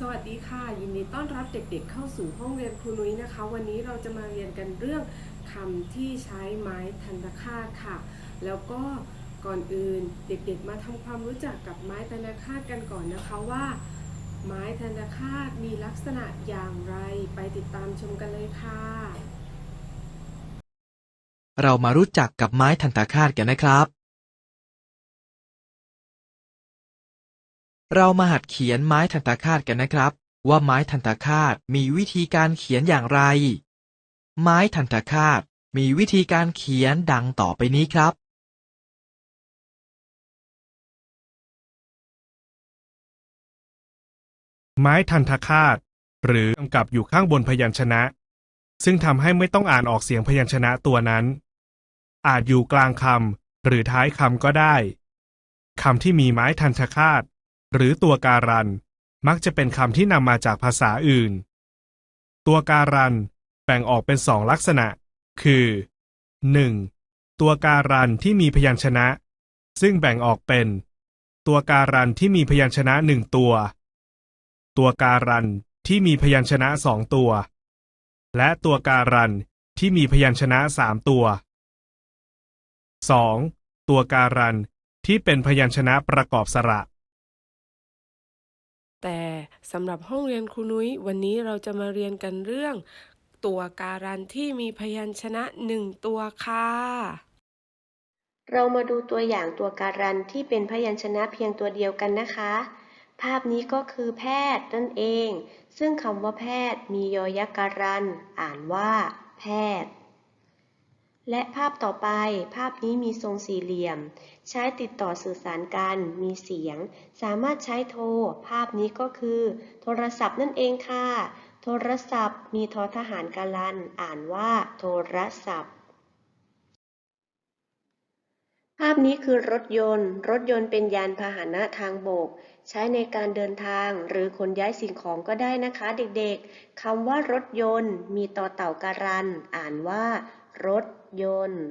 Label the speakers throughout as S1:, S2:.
S1: สวัสดีค่ะ ยินดีต้อนรับเด็กๆ เข้าสู่ห้องเรียนครูนุ้ยนะคะ วันนี้เราจะมาเรียนกันเรื่องคำที่ใช้ไม้ทันตคาตค่ะ แล้วก็ก่อนอื่นเด็กๆ มาทำความรู้จักกับไม้ทันตคาตกันก่อนนะคะว่า ไม้ทันตคาตมีลักษณะอย่างไรไปติดตามชมกันเลยค่ะ
S2: เรามารู้จักกับไม้ทันตคาตกันนะครับ เรามาหัดเขียนไม้ทันตาคาตกันนะครับ ว่าไม้ทันตาคาตมีวิธีการเขียนอย่างไร ไม้ทันตาคาตมีวิธีการเขียนดังต่อไปนี้ครับ
S3: ไม้ทันทคาตหรือกำกับอยู่ข้างบนพยัญชนะ ซึ่งทำให้ไม่ต้องอ่านออกเสียงพยัญชนะตัวนั้น อาจอยู่กลางคำหรือท้ายคำก็ได้คำที่มีไม้ทันทคาต หรือตัวการัน มักจะเป็นคำที่นำมาจากภาษาอื่น ตัวการันแบ่งออกเป็นสองลักษณะ คือ 1. ตัวการันที่มีพยัญชนะ ซึ่งแบ่งออกเป็น ตัวการันที่มีพยัญชนะหนึ่งตัว ตัวการันที่มีพยัญชนะสองตัว และตัวการันที่มีพยัญชนะสามตัว 2. ตัวการันที่เป็นพยัญชนะประกอบสระ
S1: แต่สำหรับห้องเรียนครูนุ้ยวันนี้เราจะมาเรียนกันเรื่อง ตัวการันที่มีพยัญชนะหนึ่งตัวค่ะ
S4: เรามาดูตัวอย่างตัวการันที่เป็นพยัญชนะเพียงตัวเดียวกันนะคะ ภาพนี้ก็คือแพทย์นั่นเอง ซึ่งคำว่าแพทย์มียอยักษ์การัน อ่านว่า แพทย์ และภาพต่อไปภาพนี้มีทรงสี่เหลี่ยม ใช้ติดต่อสื่อสารกัน มีเสียง สามารถใช้โทร ภาพนี้ก็คือ โทรศัพท์นั่นเองค่ะ โทรศัพท์ มีทอทหารการัน อ่านว่า โทรศัพท์ ภาพนี้คือรถยนต์ รถยนต์เป็นยานพาหนะทางบก ใช้ในการเดินทางหรือขนย้ายสิ่งของก็ได้นะคะ เด็กๆคำว่ารถยนต์ มีต่อเต่าการัน อ่านว่า รถยนต์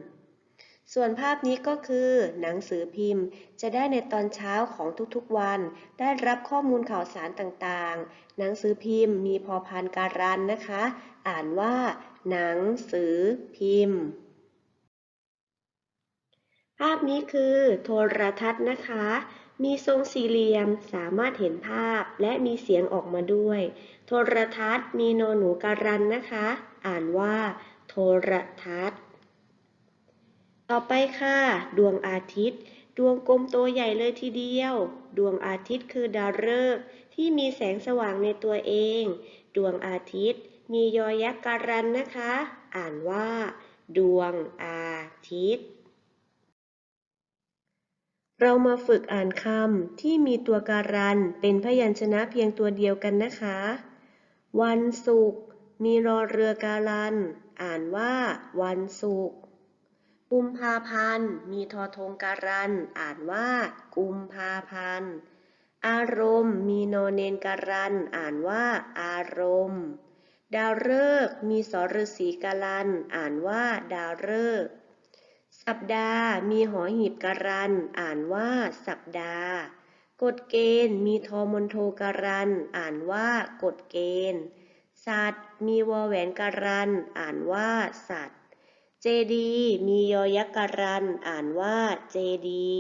S4: ส่วนภาพนี้ก็คือหนังสือพิมพ์จะได้ในตอนเช้าของทุกๆวัน ได้รับข้อมูลข่าวสารต่างๆ หนังสือพิมพ์มีพอพานการันนะคะ อ่านว่า หนังสือพิมพ์ภาพนี้คือโทรทัศน์นะคะ มีทรงสี่เหลี่ยมสามารถเห็นภาพและมีเสียงออกมาด้วย โทรทัศน์มีโนหนูการันนะคะ อ่านว่า โทรทัศน์ ต่อไปค่ะ ดวงอาทิตย์ ดวงกลมโตใหญ่เลยทีเดียว ดวงอาทิตย์คือดาวฤกษ์ที่มีแสงสว่างในตัวเอง ดวงอาทิตย์ มียอยักษ์การันนะคะ อ่านว่า ดวงอาทิตย์เรามาฝึกอ่านคำที่มีตัวการันเป็นพยัญชนะเพียงตัวเดียวกันนะคะ วันศุกร์ มีรอเรือการัน อ่านว่า วันศุกร์กุมภาพันธ์ มีทอทงการัน อ่านว่า กุมภาพันธ์ อารมณ์ มีนอเนนการัน อ่านว่า อารมณ์ ดาวฤกษ์มีสอฤษีการัน อ่านว่า ดาวฤกษ์สัปดาห์ มีหอหีบการัน อ่านว่า สัปดาห์ กฎเกณฑ์ มีทอมนโทการัน อ่านว่า กฎเกณฑ์ สัตว์ มีวอแหวนการัน อ่านว่าสัตว์ เจดี มียอยักษ์การัน อ่านว่าเจดี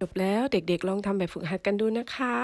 S1: จบแล้วเด็กๆลองทำแบบฝึกหัดกันดูนะคะ